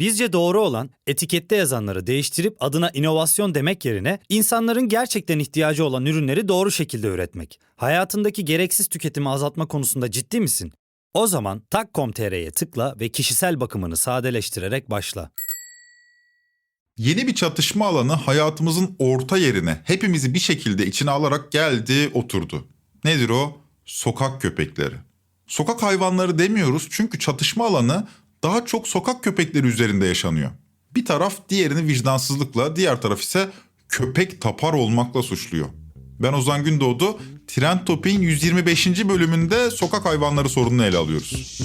Bizce doğru olan etikette yazanları değiştirip adına inovasyon demek yerine insanların gerçekten ihtiyacı olan ürünleri doğru şekilde üretmek. Hayatındaki gereksiz tüketimi azaltma konusunda ciddi misin? O zaman tak.com.tr'ye tıkla ve kişisel bakımını sadeleştirerek başla. Yeni bir çatışma alanı hayatımızın orta yerine hepimizi bir şekilde içine alarak geldi, oturdu. Nedir o? Sokak köpekleri. Sokak hayvanları demiyoruz çünkü çatışma alanı daha çok sokak köpekleri üzerinde yaşanıyor. Bir taraf diğerini vicdansızlıkla, diğer taraf ise köpek tapar olmakla suçluyor. Ben Ozan Gündoğdu, Trend Topik'in 125. bölümünde sokak hayvanları sorununu ele alıyoruz.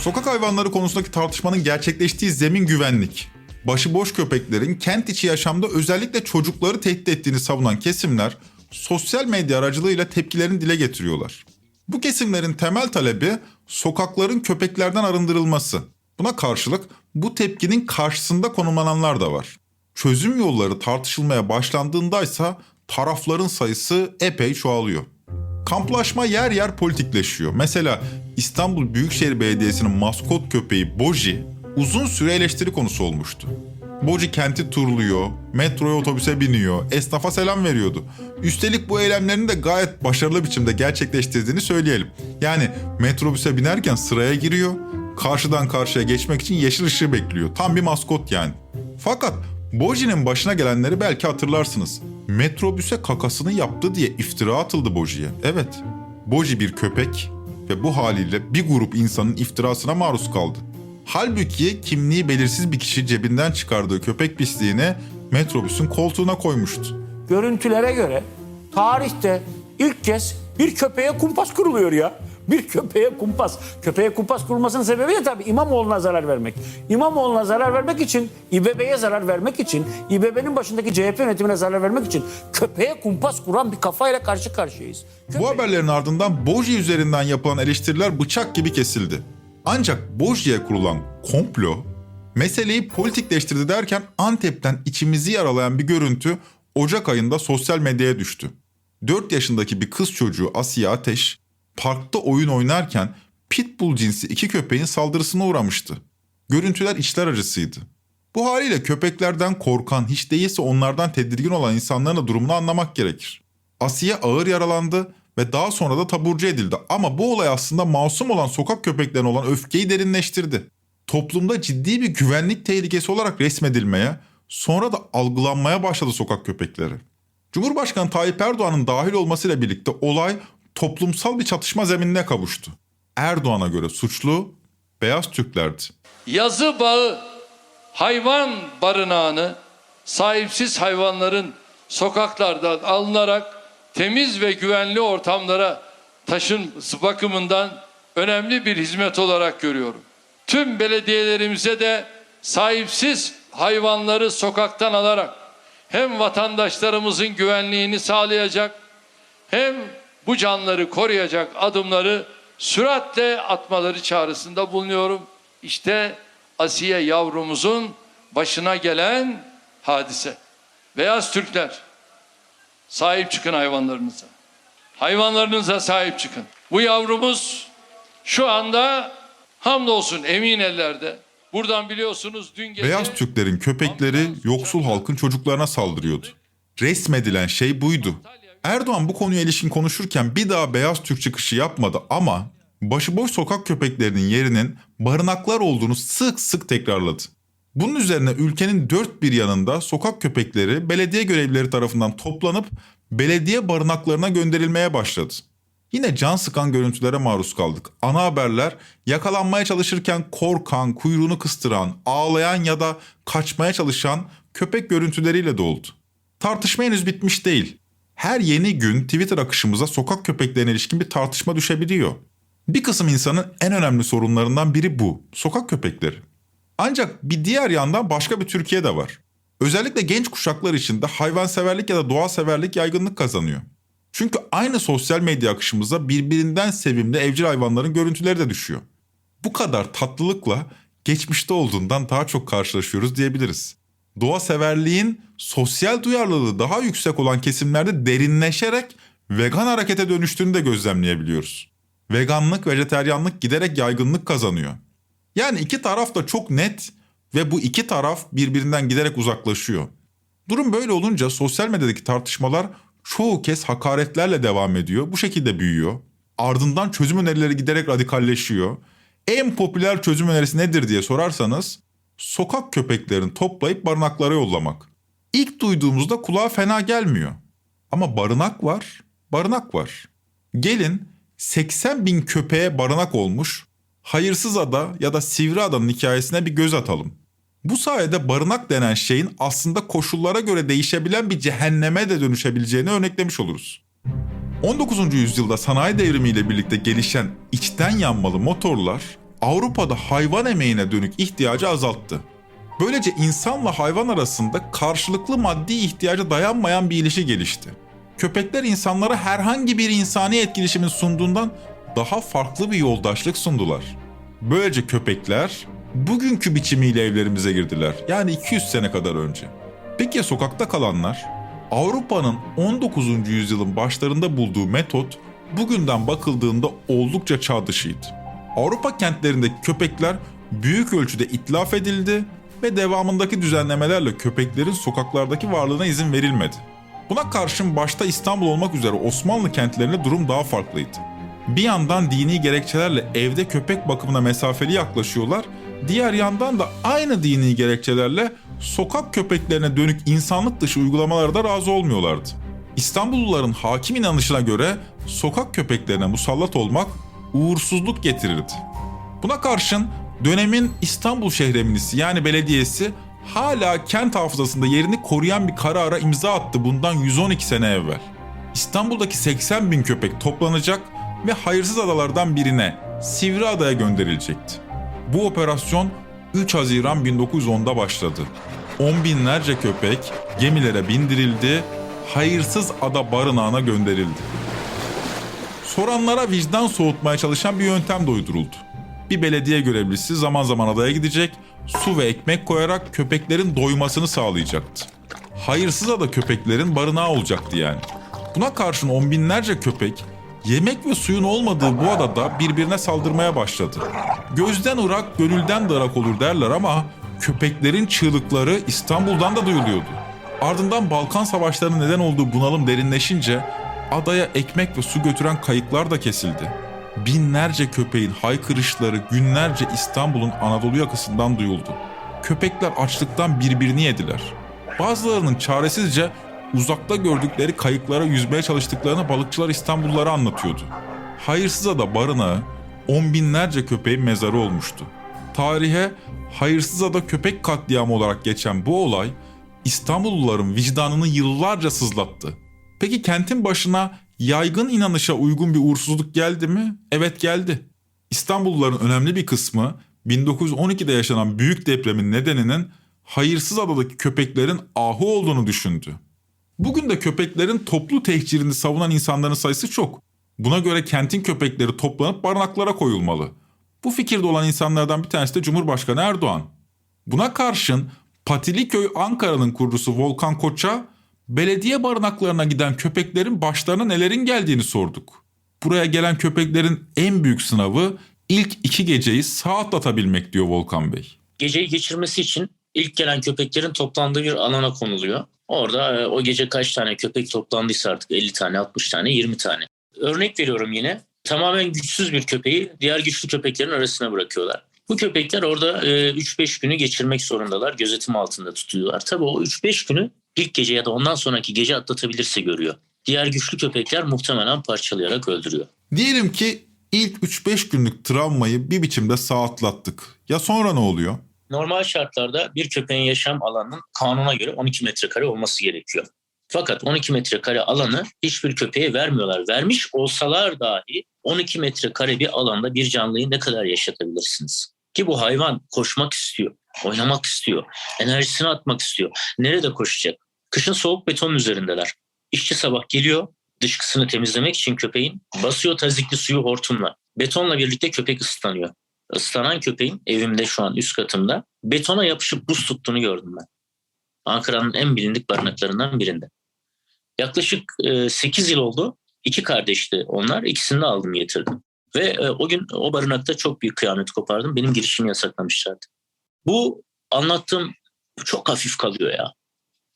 Sokak hayvanları konusundaki tartışmanın gerçekleştiği zemin güvenlik. Başıboş köpeklerin kent içi yaşamda özellikle çocukları tehdit ettiğini savunan kesimler sosyal medya aracılığıyla tepkilerini dile getiriyorlar. Bu kesimlerin temel talebi sokakların köpeklerden arındırılması. Buna karşılık bu tepkinin karşısında konumlananlar da var. Çözüm yolları tartışılmaya başlandığındaysa tarafların sayısı epey çoğalıyor. Kamplaşma yer yer politikleşiyor. Mesela İstanbul Büyükşehir Belediyesi'nin maskot köpeği Boji uzun süre eleştiri konusu olmuştu. Boji kenti turluyor, metroya otobüse biniyor, esnafa selam veriyordu. Üstelik bu eylemlerini de gayet başarılı biçimde gerçekleştirdiğini söyleyelim. Yani metrobüse binerken sıraya giriyor, karşıdan karşıya geçmek için yeşil ışığı bekliyor. Tam bir maskot yani. Fakat Boji'nin başına gelenleri belki hatırlarsınız. Metrobüse kakasını yaptı diye iftira atıldı Boji'ye. Evet, Boji bir köpek ve bu haliyle bir grup insanın iftirasına maruz kaldı. Halbuki kimliği belirsiz bir kişi cebinden çıkardığı köpek pisliğini metrobüsün koltuğuna koymuştu. görüntülere göre tarihte ilk kez bir köpeğe kumpas kuruluyor ya. Bir köpeğe kumpas. Köpeğe kumpas kurulmasının sebebi de tabii İmamoğlu'na zarar vermek. İmamoğlu'na zarar vermek için, İBB'ye zarar vermek için, İBB'nin başındaki CHP yönetimine zarar vermek için köpeğe kumpas kuran bir kafayla karşı karşıyayız. Bu haberlerin ardından Boji üzerinden yapılan eleştiriler bıçak gibi kesildi. Ancak Boji'ye kurulan komplo meseleyi politikleştirdi derken Antep'ten içimizi yaralayan bir görüntü Ocak ayında sosyal medyaya düştü. 4 yaşındaki bir kız çocuğu Asiye Ateş parkta oyun oynarken pitbull cinsi iki köpeğin saldırısına uğramıştı. Görüntüler içler acısıydı. Bu haliyle köpeklerden korkan, hiç değilse onlardan tedirgin olan insanların da durumunu anlamak gerekir. Asiye ağır yaralandı ve daha sonra da taburcu edildi. Ama bu olay aslında masum olan sokak köpeklerine olan öfkeyi derinleştirdi. Toplumda ciddi bir güvenlik tehlikesi olarak resmedilmeye, sonra da algılanmaya başladı sokak köpekleri. Cumhurbaşkanı Tayyip Erdoğan'ın dahil olmasıyla birlikte olay toplumsal bir çatışma zeminine kavuştu. Erdoğan'a göre suçlu beyaz Türklerdi. yazı bağı hayvan barınağını sahipsiz hayvanların sokaklardan alınarak temiz ve güvenli ortamlara taşın bakımından önemli bir hizmet olarak görüyorum. Tüm belediyelerimize de sahipsiz hayvanları sokaktan alarak hem vatandaşlarımızın güvenliğini sağlayacak hem bu canları koruyacak adımları süratle atmaları çağrısında bulunuyorum. İşte Asiye yavrumuzun başına gelen hadise. Beyaz Türkler sahip çıkın hayvanlarınıza. Hayvanlarınıza sahip çıkın. Bu yavrumuz şu anda hamdolsun emin ellerde. Buradan biliyorsunuz dün gece... Beyaz Türklerin köpekleri yoksul halkın çocuklarına saldırıyordu. Resmedilen şey buydu. Erdoğan bu konuya ilişkin konuşurken bir daha beyaz Türk çıkışı yapmadı ama başıboş sokak köpeklerinin yerinin barınaklar olduğunu sık sık tekrarladı. Bunun üzerine ülkenin dört bir yanında sokak köpekleri belediye görevlileri tarafından toplanıp belediye barınaklarına gönderilmeye başladı. Yine can sıkan görüntülere maruz kaldık. Ana haberler yakalanmaya çalışırken korkan, kuyruğunu kıstıran, ağlayan ya da kaçmaya çalışan köpek görüntüleriyle doldu. Tartışma henüz bitmiş değil. Her yeni gün Twitter akışımıza sokak köpeklerine ilişkin bir tartışma düşebiliyor. Bir kısım insanın en önemli sorunlarından biri bu. Sokak köpekleri. Ancak bir diğer yandan başka bir Türkiye de var. Özellikle genç kuşaklar içinde hayvanseverlik ya da doğa severlik yaygınlık kazanıyor. Çünkü aynı sosyal medya akışımıza birbirinden sevimli evcil hayvanların görüntüleri de düşüyor. Bu kadar tatlılıkla geçmişte olduğundan daha çok karşılaşıyoruz diyebiliriz. Doğa severliğin sosyal duyarlılığı daha yüksek olan kesimlerde derinleşerek vegan harekete dönüştüğünü de gözlemleyebiliyoruz. Veganlık, vejeteryanlık giderek yaygınlık kazanıyor. Yani iki taraf da çok net ve bu iki taraf birbirinden giderek uzaklaşıyor. Durum böyle olunca sosyal medyadaki tartışmalar çoğu kez hakaretlerle devam ediyor. Bu şekilde büyüyor. Ardından çözüm önerileri giderek radikalleşiyor. En popüler çözüm önerisi nedir diye sorarsanız sokak köpeklerini toplayıp barınaklara yollamak. İlk duyduğumuzda kulağa fena gelmiyor. Ama barınak var, barınak var. Gelin 80 bin köpeğe barınak olmuş hayırsız ada ya da sivri adanın hikayesine bir göz atalım. Bu sayede barınak denen şeyin aslında koşullara göre değişebilen bir cehenneme de dönüşebileceğini örneklemiş oluruz. 19. yüzyılda sanayi devrimiyle birlikte gelişen içten yanmalı motorlar Avrupa'da hayvan emeğine dönük ihtiyacı azalttı. Böylece insanla hayvan arasında karşılıklı maddi ihtiyaca dayanmayan bir ilişki gelişti. Köpekler insanlara herhangi bir insani etkileşimin sunduğundan daha farklı bir yoldaşlık sundular. Böylece köpekler bugünkü biçimiyle evlerimize girdiler. Yani 200 sene kadar önce. Peki ya sokakta kalanlar? Avrupa'nın 19. yüzyılın başlarında bulduğu metot bugünden bakıldığında oldukça çağ dışıydı. Avrupa kentlerindeki köpekler büyük ölçüde itlaf edildi ve devamındaki düzenlemelerle köpeklerin sokaklardaki varlığına izin verilmedi. Buna karşın başta İstanbul olmak üzere Osmanlı kentlerinde durum daha farklıydı. Bir yandan dini gerekçelerle evde köpek bakımına mesafeli yaklaşıyorlar, diğer yandan da aynı dini gerekçelerle sokak köpeklerine dönük insanlık dışı uygulamalara da razı olmuyorlardı. İstanbulluların hakim inanışına göre sokak köpeklerine musallat olmak uğursuzluk getirirdi. Buna karşın dönemin İstanbul Şehreminisi yani belediyesi hala kent hafızasında yerini koruyan bir karara imza attı bundan 112 sene evvel. İstanbul'daki 80 bin köpek toplanacak ve hayırsız adalardan birine Sivri Adaya gönderilecekti. Bu operasyon 3 Haziran 1910'da başladı. On binlerce köpek gemilere bindirildi, hayırsız ada barınağına gönderildi. Soranlara vicdan soğutmaya çalışan bir yöntem de uyduruldu. Bir belediye görevlisi zaman zaman adaya gidecek, su ve ekmek koyarak köpeklerin doymasını sağlayacaktı. Hayırsız ada köpeklerin barınağı olacaktı yani. Buna karşın on binlerce köpek yemek ve suyun olmadığı bu adada birbirine saldırmaya başladı. Gözden ırak, gönülden darak olur derler ama köpeklerin çığlıkları İstanbul'dan da duyuluyordu. Ardından Balkan Savaşları'nın neden olduğu bunalım derinleşince adaya ekmek ve su götüren kayıklar da kesildi. Binlerce köpeğin haykırışları günlerce İstanbul'un Anadolu yakasından duyuldu. Köpekler açlıktan birbirini yediler. Bazılarının çaresizce uzakta gördükleri kayıklara yüzmeye çalıştıklarını balıkçılar İstanbullulara anlatıyordu. Hayırsız ada barınağı on binlerce köpeğin mezarı olmuştu. Tarihe hayırsız ada köpek katliamı olarak geçen bu olay İstanbulluların vicdanını yıllarca sızlattı. Peki kentin başına yaygın inanışa uygun bir uğursuzluk geldi mi? Evet geldi. İstanbulluların önemli bir kısmı 1912'de yaşanan büyük depremin nedeninin hayırsız adadaki köpeklerin ahu olduğunu düşündü. Bugün de köpeklerin toplu tehcirini savunan insanların sayısı çok. Buna göre kentin köpekleri toplanıp barınaklara koyulmalı. Bu fikirde olan insanlardan bir tanesi de Cumhurbaşkanı Erdoğan. Buna karşın Patiliköy Ankara'nın kurucusu Volkan Koç'a belediye barınaklarına giden köpeklerin başlarına nelerin geldiğini sorduk. Buraya gelen köpeklerin en büyük sınavı ilk iki geceyi sağ atlatabilmek diyor Volkan Bey. geceyi geçirmesi için ilk gelen köpeklerin toplandığı bir alana konuluyor. Orada e, o gece kaç tane köpek toplandıysa artık 50 tane, 60 tane, 20 tane. Örnek veriyorum yine. Tamamen güçsüz bir köpeği diğer güçlü köpeklerin arasına bırakıyorlar. Bu köpekler orada e, 3-5 günü geçirmek zorundalar. Gözetim altında tutuyorlar. Tabii o 3-5 günü ilk gece ya da ondan sonraki gece atlatabilirse görüyor. Diğer güçlü köpekler muhtemelen parçalayarak öldürüyor. Diyelim ki ilk 3-5 günlük travmayı bir biçimde sağ atlattık. Ya sonra ne oluyor? Normal şartlarda bir köpeğin yaşam alanının kanuna göre 12 metrekare olması gerekiyor. Fakat 12 metrekare alanı hiçbir köpeğe vermiyorlar. Vermiş olsalar dahi 12 metrekare bir alanda bir canlıyı ne kadar yaşatabilirsiniz? Ki bu hayvan koşmak istiyor. Oynamak istiyor. Enerjisini atmak istiyor. Nerede koşacak? Kışın soğuk betonun üzerindeler. İşçi sabah geliyor dışkısını temizlemek için köpeğin basıyor tazikli suyu hortumla. Betonla birlikte köpek ıslanıyor. Islanan köpeğin evimde şu an üst katımda betona yapışıp buz tuttuğunu gördüm ben. Ankara'nın en bilindik barınaklarından birinde. Yaklaşık 8 yıl oldu. İki kardeşti onlar. İkisini de aldım getirdim. Ve e, o gün o barınakta çok büyük kıyamet kopardım. Benim girişimi yasaklamışlardı. Bu anlattığım çok hafif kalıyor ya.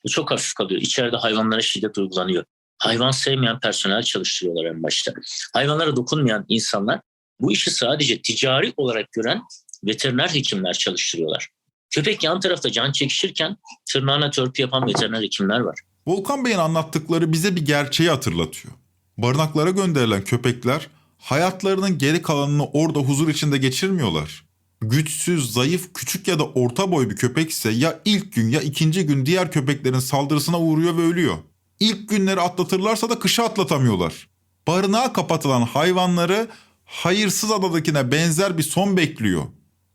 Çok hafif kalıyor. İçeride hayvanlara şiddet uygulanıyor. Hayvan sevmeyen personel çalıştırıyorlar en başta. Hayvanlara dokunmayan insanlar bu işi sadece ticari olarak gören veteriner hekimler çalıştırıyorlar. Köpek yan tarafta can çekişirken tırnağına törpü yapan veteriner hekimler var. Volkan Bey'in anlattıkları bize bir gerçeği hatırlatıyor. Barınaklara gönderilen köpekler hayatlarının geri kalanını orada huzur içinde geçirmiyorlar. Güçsüz, zayıf, küçük ya da orta boy bir köpek ise ya ilk gün ya ikinci gün diğer köpeklerin saldırısına uğruyor ve ölüyor. İlk günleri atlatırlarsa da kışı atlatamıyorlar. Barınağa kapatılan hayvanları hayırsız adadakine benzer bir son bekliyor.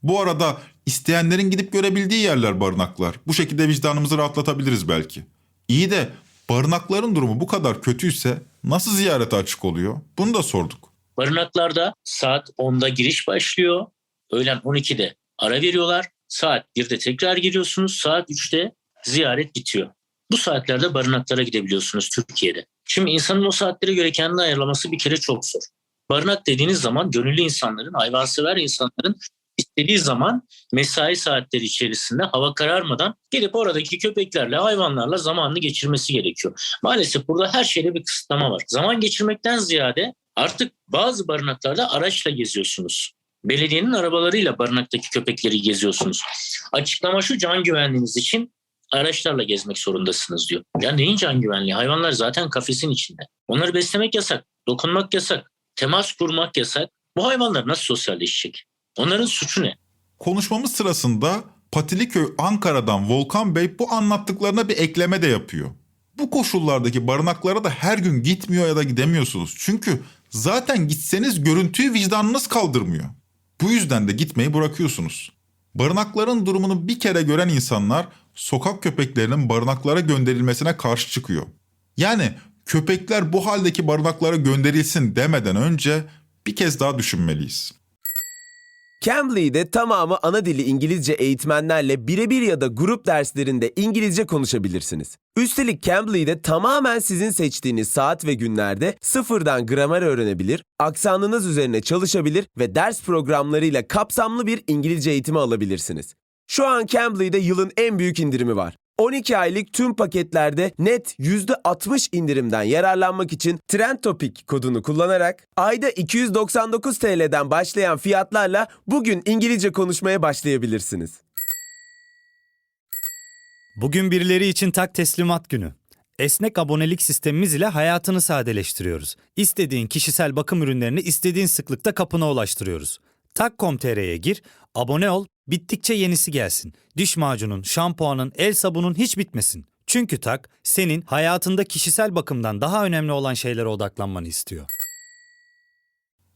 Bu arada isteyenlerin gidip görebildiği yerler barınaklar. Bu şekilde vicdanımızı rahatlatabiliriz belki. İyi de barınakların durumu bu kadar kötüyse nasıl ziyarete açık oluyor? Bunu da sorduk. Barınaklarda saat 10'da giriş başlıyor. Öğlen 12'de ara veriyorlar. Saat 1'de tekrar giriyorsunuz. Saat 3'te ziyaret bitiyor. Bu saatlerde barınaklara gidebiliyorsunuz Türkiye'de. Şimdi insanın o saatlere göre kendini ayarlaması bir kere çok zor. Barınak dediğiniz zaman gönüllü insanların, hayvansever insanların istediği zaman mesai saatleri içerisinde hava kararmadan gelip oradaki köpeklerle, hayvanlarla zamanını geçirmesi gerekiyor. Maalesef burada her şeyde bir kısıtlama var. Zaman geçirmekten ziyade artık bazı barınaklarda araçla geziyorsunuz. Belediyenin arabalarıyla barınaktaki köpekleri geziyorsunuz. Açıklama şu can güvenliğiniz için araçlarla gezmek zorundasınız diyor. Ya neyin can güvenliği? Hayvanlar zaten kafesin içinde. Onları beslemek yasak, dokunmak yasak, temas kurmak yasak. Bu hayvanlar nasıl sosyalleşecek? Onların suçu ne? Konuşmamız sırasında Patiliköy Ankara'dan Volkan Bey bu anlattıklarına bir ekleme de yapıyor. Bu koşullardaki barınaklara da her gün gitmiyor ya da gidemiyorsunuz. Çünkü zaten gitseniz görüntüyü vicdanınız kaldırmıyor. Bu yüzden de gitmeyi bırakıyorsunuz. Barınakların durumunu bir kere gören insanlar sokak köpeklerinin barınaklara gönderilmesine karşı çıkıyor. Yani köpekler bu haldeki barınaklara gönderilsin demeden önce bir kez daha düşünmeliyiz. Cambly'de tamamı ana dili İngilizce eğitmenlerle birebir ya da grup derslerinde İngilizce konuşabilirsiniz. Üstelik Cambly'de tamamen sizin seçtiğiniz saat ve günlerde sıfırdan gramer öğrenebilir, aksanınız üzerine çalışabilir ve ders programlarıyla kapsamlı bir İngilizce eğitimi alabilirsiniz. Şu an Cambly'de yılın en büyük indirimi var. 12 aylık tüm paketlerde net %60 indirimden yararlanmak için Trend Topic kodunu kullanarak ayda 299 TL'den başlayan fiyatlarla bugün İngilizce konuşmaya başlayabilirsiniz. Bugün birileri için tak teslimat günü. Esnek abonelik sistemimiz ile hayatını sadeleştiriyoruz. İstediğin kişisel bakım ürünlerini istediğin sıklıkta kapına ulaştırıyoruz. Tak.com.tr'ye gir, abone ol, bittikçe yenisi gelsin. Diş macunun, şampuanın, el sabunun hiç bitmesin. Çünkü Tak, senin hayatında kişisel bakımdan daha önemli olan şeylere odaklanmanı istiyor.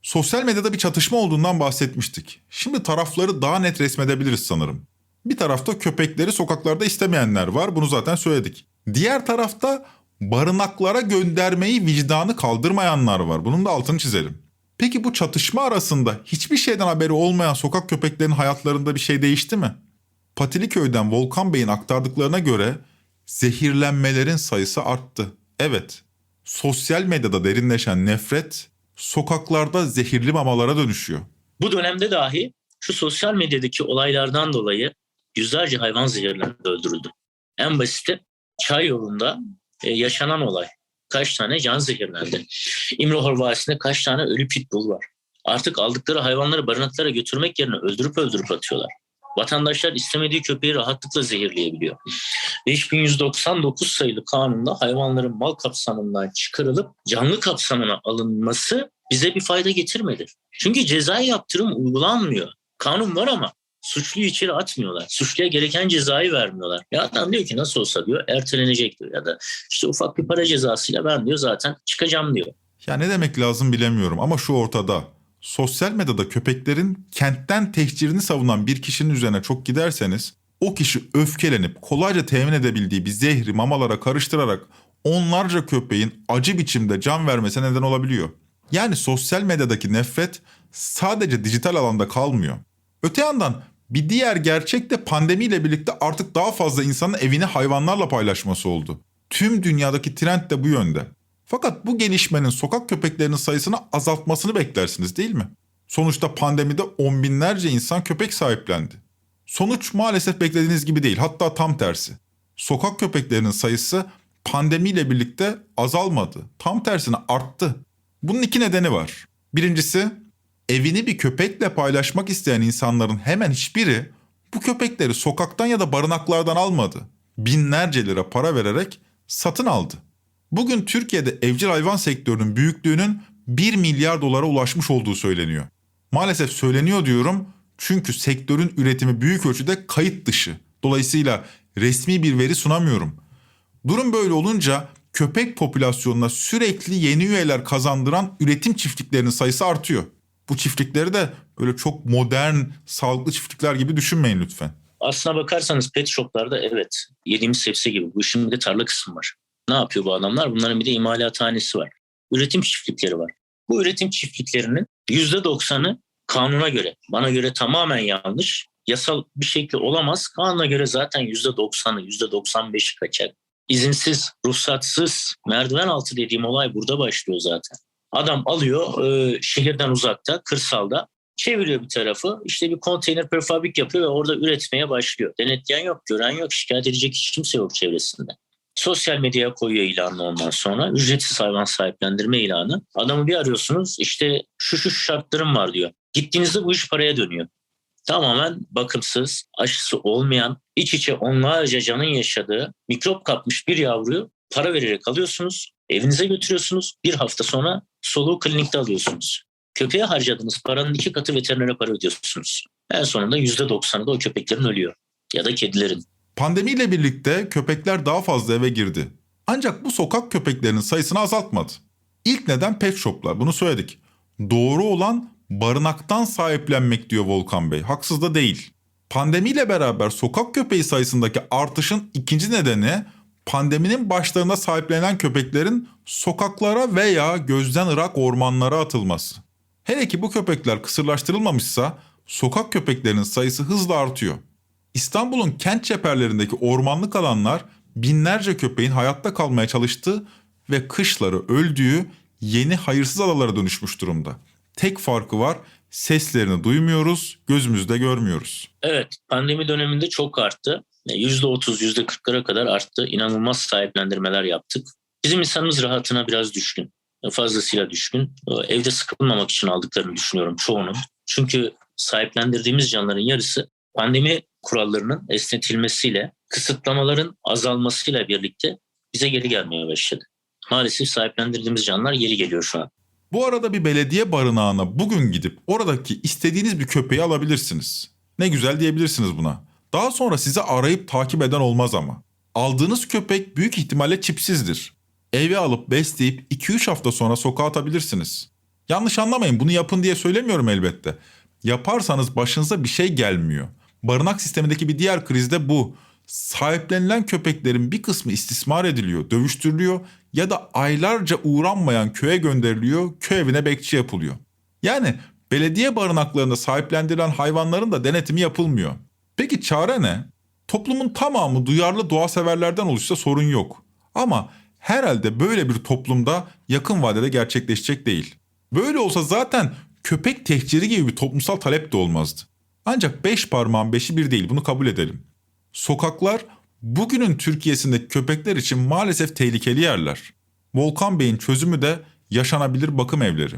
Sosyal medyada bir çatışma olduğundan bahsetmiştik. Şimdi tarafları daha net resmedebiliriz sanırım. Bir tarafta köpekleri sokaklarda istemeyenler var. Bunu zaten söyledik. Diğer tarafta barınaklara göndermeyi vicdanı kaldırmayanlar var. Bunun da altını çizelim. Peki bu çatışma arasında hiçbir şeyden haberi olmayan sokak köpeklerinin hayatlarında bir şey değişti mi? Patiliköy'den Volkan Bey'in aktardıklarına göre zehirlenmelerin sayısı arttı. Evet, sosyal medyada derinleşen nefret sokaklarda zehirli mamalara dönüşüyor. Bu dönemde dahi şu sosyal medyadaki olaylardan dolayı yüzlerce hayvan zehirlendi, öldürüldü. En basiti çay yolunda e, yaşanan olay. Kaç tane can zehirlendi. İmrahor Vadisi'nde kaç tane ölü pitbull var. Artık aldıkları hayvanları barınaklara götürmek yerine öldürüp öldürüp atıyorlar. Vatandaşlar istemediği köpeği rahatlıkla zehirleyebiliyor. 5199 sayılı kanunda hayvanların mal kapsamından çıkarılıp canlı kapsamına alınması bize bir fayda getirmedi. Çünkü cezai yaptırım uygulanmıyor. Kanun var ama suçluyu içeri atmıyorlar. Suçluya gereken cezayı vermiyorlar. Ya adam diyor ki nasıl olsa diyor ertelenecek diyor. Ya da işte ufak bir para cezasıyla ben diyor zaten çıkacağım diyor. Ya ne demek lazım bilemiyorum ama şu ortada. sosyal medyada köpeklerin kentten tehcirini savunan bir kişinin üzerine çok giderseniz o kişi öfkelenip kolayca temin edebildiği bir zehri mamalara karıştırarak onlarca köpeğin acı biçimde can vermesine neden olabiliyor. Yani sosyal medyadaki nefret sadece dijital alanda kalmıyor. Öte yandan bir diğer gerçek de pandemiyle birlikte artık daha fazla insanın evini hayvanlarla paylaşması oldu. Tüm dünyadaki trend de bu yönde. Fakat bu gelişmenin sokak köpeklerinin sayısını azaltmasını beklersiniz değil mi? Sonuçta pandemide on binlerce insan köpek sahiplendi. Sonuç maalesef beklediğiniz gibi değil hatta tam tersi. Sokak köpeklerinin sayısı pandemiyle birlikte azalmadı. Tam tersine arttı. Bunun iki nedeni var. Birincisi evini bir köpekle paylaşmak isteyen insanların hemen hiçbiri bu köpekleri sokaktan ya da barınaklardan almadı. Binlerce lira para vererek satın aldı. Bugün Türkiye'de evcil hayvan sektörünün büyüklüğünün 1 milyar dolara ulaşmış olduğu söyleniyor. Maalesef söyleniyor diyorum çünkü sektörün üretimi büyük ölçüde kayıt dışı. Dolayısıyla resmi bir veri sunamıyorum. Durum böyle olunca köpek popülasyonuna sürekli yeni üyeler kazandıran üretim çiftliklerinin sayısı artıyor. Bu çiftlikleri de böyle çok modern, sağlıklı çiftlikler gibi düşünmeyin lütfen. Aslına bakarsanız pet shoplarda evet yediğimiz sebze gibi. Bu işin bir de tarla kısmı var. Ne yapıyor bu adamlar? Bunların bir de imalathanesi var. Üretim çiftlikleri var. Bu üretim çiftliklerinin %90'ı kanuna göre, bana göre tamamen yanlış. Yasal bir şekli olamaz. Kanuna göre zaten %90'ı, %95'i kaçak. İzinsiz, ruhsatsız, merdiven altı dediğim olay burada başlıyor zaten. Adam alıyor e, şehirden uzakta, kırsalda çeviriyor bir tarafı. işte bir konteyner prefabrik yapıyor ve orada üretmeye başlıyor. Denetleyen yok, gören yok, şikayet edecek hiç kimse yok çevresinde. Sosyal medyaya koyuyor ilanını ondan sonra. Ücretsiz hayvan sahiplendirme ilanı. Adamı bir arıyorsunuz işte şu şu şartlarım var diyor. Gittiğinizde bu iş paraya dönüyor. Tamamen bakımsız, aşısı olmayan, iç içe onlarca canın yaşadığı mikrop kapmış bir yavruyu para vererek alıyorsunuz. Evinize götürüyorsunuz. Bir hafta sonra soluğu klinikte alıyorsunuz. Köpeğe harcadığınız paranın iki katı veterinere para ödüyorsunuz. En sonunda %90'ı da o köpeklerin ölüyor. Ya da kedilerin. Pandemiyle birlikte köpekler daha fazla eve girdi. Ancak bu sokak köpeklerinin sayısını azaltmadı. İlk neden pet shoplar bunu söyledik. Doğru olan barınaktan sahiplenmek diyor Volkan Bey. Haksız da değil. Pandemiyle beraber sokak köpeği sayısındaki artışın ikinci nedeni pandeminin başlarında sahiplenen köpeklerin sokaklara veya gözden ırak ormanlara atılması. Hele ki bu köpekler kısırlaştırılmamışsa sokak köpeklerinin sayısı hızla artıyor. İstanbul'un kent çeperlerindeki ormanlık alanlar binlerce köpeğin hayatta kalmaya çalıştığı ve kışları öldüğü yeni hayırsız adalara dönüşmüş durumda. Tek farkı var seslerini duymuyoruz, gözümüzde görmüyoruz. Evet pandemi döneminde çok arttı. %30, %40'lara kadar arttı. İnanılmaz sahiplendirmeler yaptık. Bizim insanımız rahatına biraz düşkün. Fazlasıyla düşkün. Evde sıkılmamak için aldıklarını düşünüyorum çoğunun. Çünkü sahiplendirdiğimiz canların yarısı pandemi kurallarının esnetilmesiyle, kısıtlamaların azalmasıyla birlikte bize geri gelmeye başladı. Maalesef sahiplendirdiğimiz canlar geri geliyor şu an. Bu arada bir belediye barınağına bugün gidip oradaki istediğiniz bir köpeği alabilirsiniz. Ne güzel diyebilirsiniz buna. Daha sonra sizi arayıp takip eden olmaz ama. Aldığınız köpek büyük ihtimalle çipsizdir. Eve alıp besleyip 2-3 hafta sonra sokağa atabilirsiniz. Yanlış anlamayın bunu yapın diye söylemiyorum elbette. Yaparsanız başınıza bir şey gelmiyor. Barınak sistemindeki bir diğer kriz de bu. Sahiplenilen köpeklerin bir kısmı istismar ediliyor, dövüştürülüyor ya da aylarca uğranmayan köye gönderiliyor, köy evine bekçi yapılıyor. Yani belediye barınaklarında sahiplendirilen hayvanların da denetimi yapılmıyor. Peki çare ne? Toplumun tamamı duyarlı doğa severlerden oluşsa sorun yok. Ama herhalde böyle bir toplumda yakın vadede gerçekleşecek değil. Böyle olsa zaten köpek tehciri gibi bir toplumsal talep de olmazdı. Ancak beş parmağın beşi bir değil bunu kabul edelim. Sokaklar bugünün Türkiye'sindeki köpekler için maalesef tehlikeli yerler. Volkan Bey'in çözümü de yaşanabilir bakım evleri.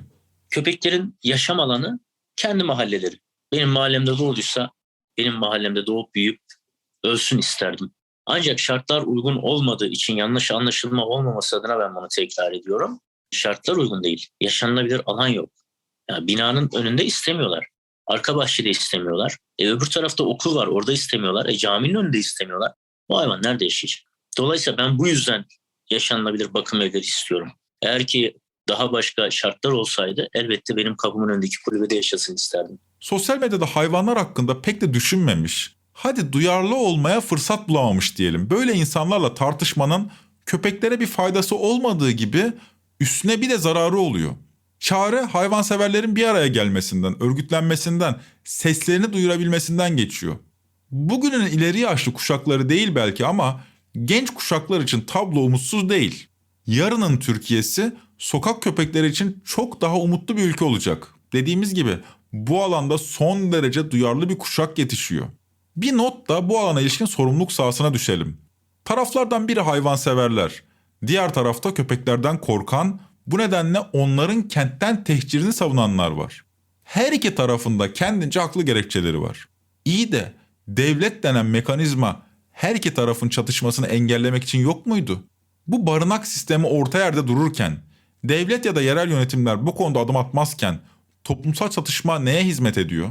Köpeklerin yaşam alanı kendi mahalleleri. Benim mahallemde doğduysa benim mahallemde doğup büyüyüp ölsün isterdim. Ancak şartlar uygun olmadığı için yanlış anlaşılma olmaması adına ben bunu tekrar ediyorum. Şartlar uygun değil. Yaşanılabilir alan yok. Yani binanın önünde istemiyorlar. Arka bahçede istemiyorlar. E öbür tarafta okul var orada istemiyorlar. E caminin önünde istemiyorlar. Bu hayvan nerede yaşayacak? Dolayısıyla ben bu yüzden yaşanılabilir bakım evleri istiyorum. Eğer ki daha başka şartlar olsaydı elbette benim kapımın önündeki kulübede yaşasın isterdim. Sosyal medyada hayvanlar hakkında pek de düşünmemiş. Hadi duyarlı olmaya fırsat bulamamış diyelim. Böyle insanlarla tartışmanın köpeklere bir faydası olmadığı gibi üstüne bir de zararı oluyor. Çare hayvanseverlerin bir araya gelmesinden, örgütlenmesinden, seslerini duyurabilmesinden geçiyor. Bugünün ileri yaşlı kuşakları değil belki ama genç kuşaklar için tablo umutsuz değil. Yarının Türkiye'si sokak köpekleri için çok daha umutlu bir ülke olacak. Dediğimiz gibi bu alanda son derece duyarlı bir kuşak yetişiyor. Bir not da bu alana ilişkin sorumluluk sahasına düşelim. Taraflardan biri hayvanseverler, diğer tarafta köpeklerden korkan, bu nedenle onların kentten tehcirini savunanlar var. Her iki tarafında kendince haklı gerekçeleri var. İyi de devlet denen mekanizma her iki tarafın çatışmasını engellemek için yok muydu? Bu barınak sistemi orta yerde dururken, devlet ya da yerel yönetimler bu konuda adım atmazken toplumsal çatışma neye hizmet ediyor?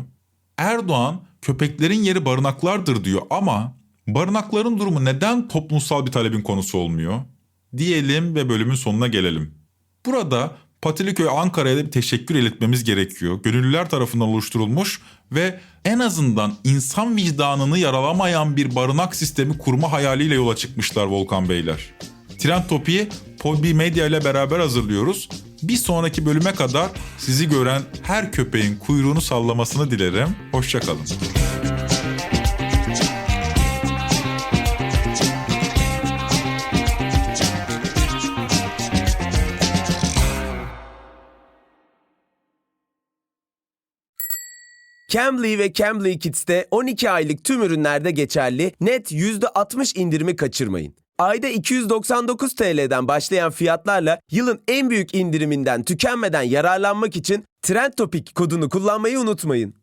Erdoğan köpeklerin yeri barınaklardır diyor ama barınakların durumu neden toplumsal bir talebin konusu olmuyor? Diyelim ve bölümün sonuna gelelim. Burada Patiliköy Ankara'ya da bir teşekkür iletmemiz gerekiyor. Gönüllüler tarafından oluşturulmuş ve en azından insan vicdanını yaralamayan bir barınak sistemi kurma hayaliyle yola çıkmışlar Volkan Beyler. Trend Topi'yi Podbi Medya ile beraber hazırlıyoruz. Bir sonraki bölüme kadar sizi gören her köpeğin kuyruğunu sallamasını dilerim. Hoşçakalın. Cambly ve Cambly Kids'te 12 aylık tüm ürünlerde geçerli net %60 indirimi kaçırmayın. Ayda 299 TL'den başlayan fiyatlarla yılın en büyük indiriminden tükenmeden yararlanmak için Trend Topic kodunu kullanmayı unutmayın.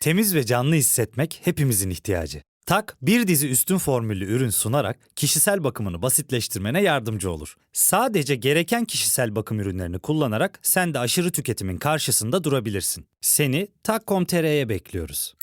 Temiz ve canlı hissetmek hepimizin ihtiyacı. Tak bir dizi üstün formüllü ürün sunarak kişisel bakımını basitleştirmene yardımcı olur. Sadece gereken kişisel bakım ürünlerini kullanarak sen de aşırı tüketimin karşısında durabilirsin. Seni Tak.com.tr'ye bekliyoruz.